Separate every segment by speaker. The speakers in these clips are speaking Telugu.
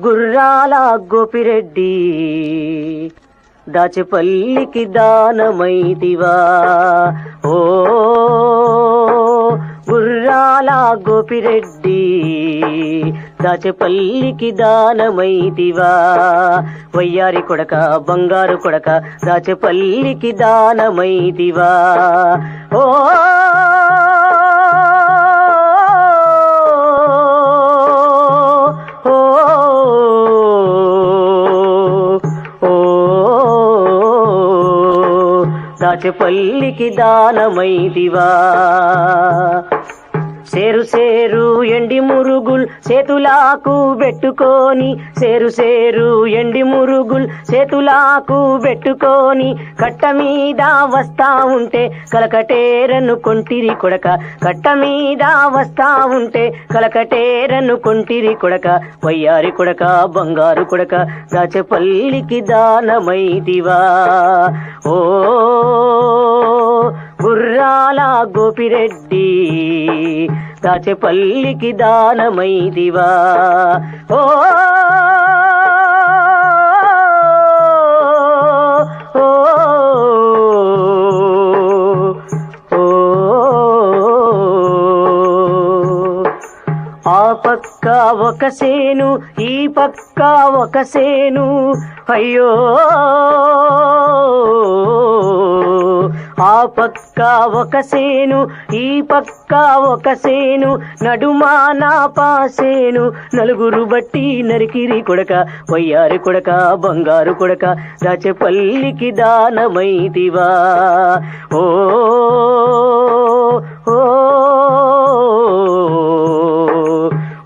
Speaker 1: గుర్రాల గోపిరెడ్డి దాచపల్లికి దానమైదివా ఓ గుర్రాల గోపిరెడ్డి దాచెపల్లికి దానమైతివా. వయ్యారి కొడక బంగారు కొడక దాచెపల్లికి దానమైతివా. ఓ దాచెపల్లికి దానమైదివా సేరు సేరు ఎండి మురుగుల్ సేతులాకు పెట్టుకొని సేరు సేరు ఎండి మురుగుల్ సేతులాకు పెట్టుకొని కట్ట మీద వస్తా ఉంటే కలకటేరను కొంటిరి కొడక. కట్ట మీద వస్తా ఉంటే కలకటేరను కొంటిరి కొడక. వయ్యారి కొడక బంగారు కొడక దాచపల్లికి దానమైదివా ఓ గుర్రాల గోపిరెడ్డి దాచెపల్లికి దానమైదివా. ఓ ఓ ఆ పక్క ఒక సేను ఈ పక్క ఒక సేను. అయ్యో ఆ పక్క ఒక సేను ఈ పక్క ఒక సేను నడుమా నా పాసేను. నలుగురు బట్టి నరికిరి కొడక వయ్యారి కొడక బంగారు కొడక దాచెపల్లికి దానమైతివా. ఓ ఓ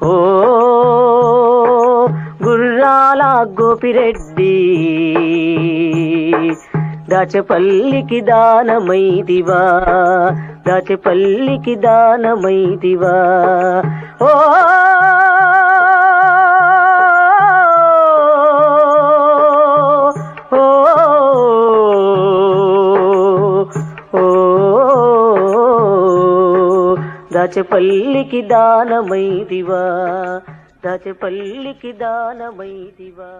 Speaker 1: ఓ గుర్రాల గోపిరెడ్డి. దాచపల్లికి దానమైదివా దాచపల్లికి దానమైదివా ఓ దాచపల్లికి దానమైదివా దాచపల్లికి దానమైదివా